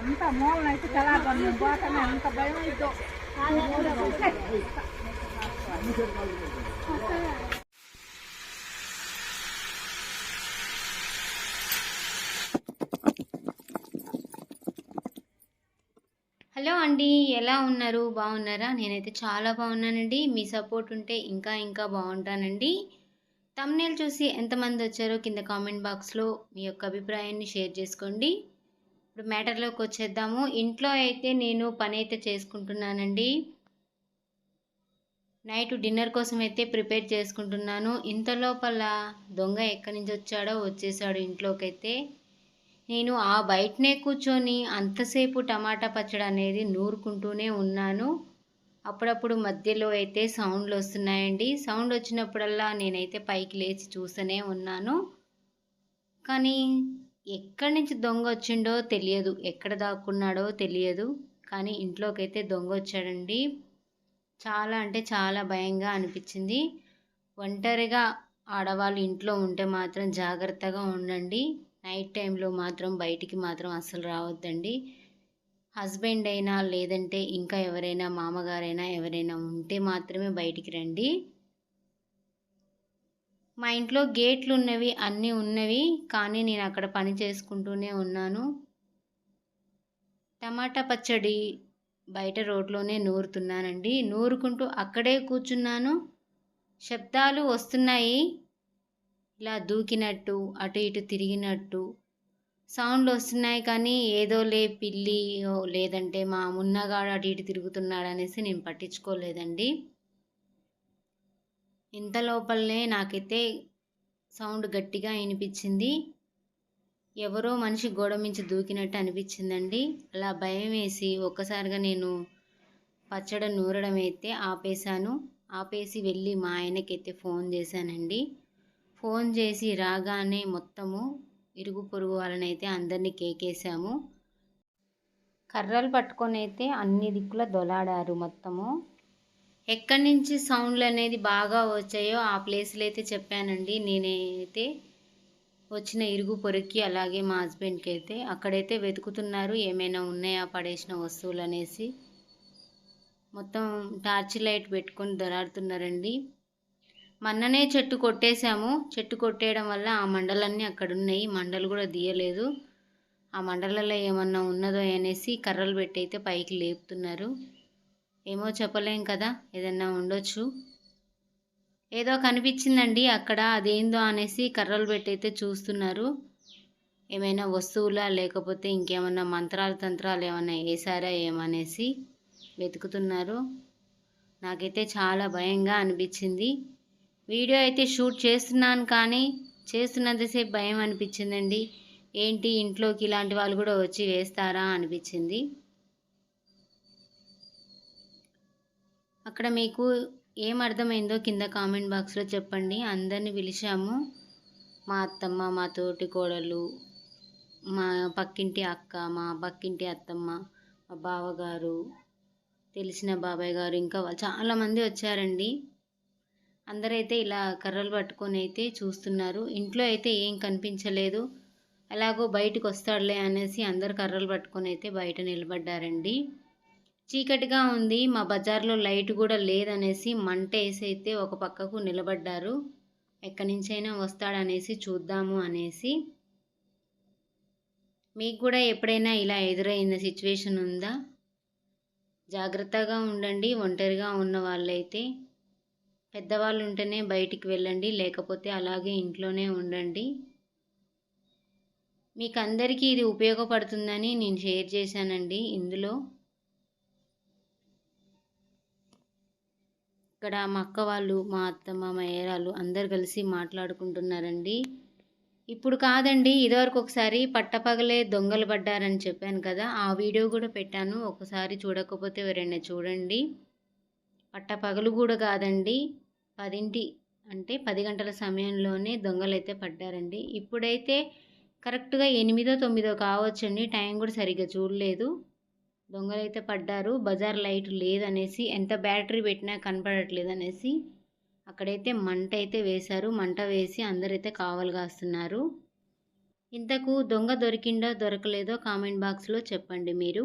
అంత మూలన అయితే కళాబంధం పోతానే అంత భయం హలో అండి ఎలా ఉన్నారు? బాగున్నారా? నేనైతే చాలా బాగున్నానండి. మీ సపోర్ట్ ఉంటే ఇంకా ఇంకా బాగుంటానండి. తమ్నేల్ చూసి ఎంతమంది వచ్చారో కింద కామెంట్ బాక్స్లో మీ యొక్క అభిప్రాయాన్ని షేర్ చేసుకోండి. ఇప్పుడు మ్యాటర్లోకి వచ్చేద్దాము. ఇంట్లో అయితే నేను పని అయితే చేసుకుంటున్నానండి. నైట్ డిన్నర్ కోసం అయితే ప్రిపేర్ చేసుకుంటున్నాను. ఇంత లోపల దొంగ ఎక్కడి నుంచి వచ్చాడో వచ్చేసాడు ఇంట్లోకైతే నేను ఆ బయటనే కూర్చొని అంతసేపు టమాటా పచ్చడి అనేది నూరుకుంటూనే ఉన్నాను. అప్పుడప్పుడు మధ్యలో అయితే సౌండ్లు వస్తున్నాయండి. సౌండ్ వచ్చినప్పుడల్లా నేనైతే పైకి లేచి చూస్తూనే ఉన్నాను. కానీ ఎక్కడి నుంచి దొంగ వచ్చిండో తెలియదు. ఎక్కడ దాక్కున్నాడో తెలియదు. కానీ ఇంట్లోకి అయితే దొంగ వచ్చాడండి. చాలా అంటే చాలా భయంగా అనిపించింది. ఒంటరిగా ఆడవాళ్ళు ఇంట్లో ఉంటే మాత్రం జాగ్రత్తగా ఉండండి. నైట్ టైంలో మాత్రం బయటికి మాత్రం అస్సలు రావద్దండి. హస్బెండ్ అయినా లేదంటే ఇంకా ఎవరైనా మామగారైనా ఎవరైనా ఉంటే మాత్రమే బయటికి రండి. మా ఇంట్లో గేట్లు ఉన్నవి అన్నీ ఉన్నవి కానీ నేను అక్కడ పని చేసుకుంటూనే ఉన్నాను. టమాటా పచ్చడి బయట రోడ్లోనే నూరుతున్నానండి. నూరుకుంటూ అక్కడే కూర్చున్నాను. శబ్దాలు వస్తున్నాయి. ఇలా దూకినట్టు అటు ఇటు తిరిగినట్టు సౌండ్లు వస్తున్నాయి కానీ ఏదో లే పిల్లి లేదంటే మా మున్నగాడు అటు ఇటు తిరుగుతున్నాడు అనేసి నేను పట్టించుకోలేదండి. ఇంత లోపలనే నాకైతే సౌండ్ గట్టిగా వినిపించింది. ఎవరో మనిషి గోడ మించి దూకినట్టు అనిపించిందండి. అలా భయం వేసి ఒక్కసారిగా నేను పచ్చడి నూరడం అయితే ఆపేశాను. ఆపేసి వెళ్ళి మా ఆయనకైతే ఫోన్ చేశానండి. ఫోన్ చేసి రాగానే మొత్తము ఇరుగు పొరుగు వాళ్ళనైతే అందరినీ కేకేసాము కర్రలు పట్టుకొని అయితే అన్ని దిక్కుల దొలాడారు మొత్తము. ఎక్కడి నుంచి సౌండ్లు అనేది బాగా వచ్చాయో ఆ ప్లేస్లో అయితే చెప్పానండి. నేనైతే వచ్చిన ఇరుగు పొరుక్కి అలాగే మా హస్బెండ్కి అయితే అక్కడైతే వెతుకుతున్నారు ఏమైనా ఉన్నాయా పడేసిన వస్తువులు అనేసి. మొత్తం టార్చ్ లైట్ పెట్టుకొని దొరాడుతున్నారండి మొన్ననే చెట్టు కొట్టేశాము. చెట్టు కొట్టేయడం వల్ల ఆ మండలన్నీ అక్కడ ఉన్నాయి మండలు కూడా తీయలేదు. ఆ మండలలో ఏమన్నా ఉన్నదో అనేసి కర్రలు పెట్టి అయితే పైకి లేపుతున్నారు. ఏమో చెప్పలేం కదా ఏదన్నా ఉండొచ్చు. ఏదో కనిపించిందండి అక్కడ అదేందో అనేసి కర్రలు పెట్టి అయితే చూస్తున్నారు. ఏమైనా వస్తువులా లేకపోతే ఇంకేమన్నా మంత్రాలు తంత్రాలు ఏమన్నా వేసారా ఏమనేసి వెతుకుతున్నారు. నాకైతే చాలా భయంగా అనిపించింది. వీడియో అయితే షూట్ చేస్తున్నాను కానీ చేస్తున్నంతసేపు భయం అనిపించిందండి. ఏంటి ఇంట్లోకి ఇలాంటి వాళ్ళు కూడా వచ్చి వేస్తారా అనిపించింది. అక్కడ మీకు ఏం అర్థమైందో కింద కామెంట్ బాక్స్లో చెప్పండి. అందరిని పిలిచాము. మా అత్తమ్మ మా తోటి కోడలు మా పక్కింటి అక్క మా పక్కింటి అత్తమ్మ మా బావగారు తెలిసిన బాబాయ్ గారు ఇంకా చాలామంది వచ్చారండి. అందరైతే ఇలా కర్రలు పట్టుకొని అయితే చూస్తున్నారు. ఇంట్లో అయితే ఏం కనిపించలేదు. ఎలాగో బయటకు వస్తాడులే అనేసి అందరు కర్రలు పట్టుకొని అయితే బయట నిలబడ్డారండి. చీకటిగా ఉంది. మా బజార్లో లైట్ కూడా లేదనేసి మంట వేసి అయితే ఒక పక్కకు నిలబడ్డారు. ఎక్కడి నుంచైనా వస్తాడనేసి చూద్దాము అనేసి. మీకు కూడా ఎప్పుడైనా ఇలా ఎదురైన సిచ్యువేషన్ ఉందా? జాగ్రత్తగా ఉండండి. ఒంటరిగా ఉన్న వాళ్ళైతే. పెద్దవాళ్ళు ఉంటేనే బయటికి వెళ్ళండి లేకపోతే అలాగే ఇంట్లోనే ఉండండి. మీకు అందరికీ ఇది ఉపయోగపడుతుందని నేను షేర్ చేశానండి ఇందులో. ఇక్కడ మా అక్క వాళ్ళు మా అత్తమ్మ మా ఏరాలు అందరు కలిసి మాట్లాడుకుంటున్నారండి. ఇప్పుడు కాదండి ఇదివరకు ఒకసారి పట్టపగలే దొంగలు పడ్డారని చెప్పాను కదా ఆ వీడియో కూడా పెట్టాను. ఒకసారి చూడకపోతే ఎవరైనా చూడండి. పట్టపగలు కూడా కాదండి. పదింటి అంటే పది గంటల సమయంలోనే దొంగలైతే పడ్డారండి. ఇప్పుడైతే కరెక్ట్గా ఎనిమిదో తొమ్మిదో కావచ్చండి. టైం కూడా సరిగ్గా చూడలేదు. దొంగలైతే పడ్డారు. బజార్ లైట్ లేదనేసి ఎంత బ్యాటరీ పెట్టినా కనపడట్లేదు అనేసి అక్కడైతే మంట అయితే వేశారు. మంట వేసి అందరైతే కావలు కాస్తున్నారు. ఇంతకు దొంగ దొరికిందో దొరకలేదో కామెంట్ బాక్స్లో చెప్పండి మీరు.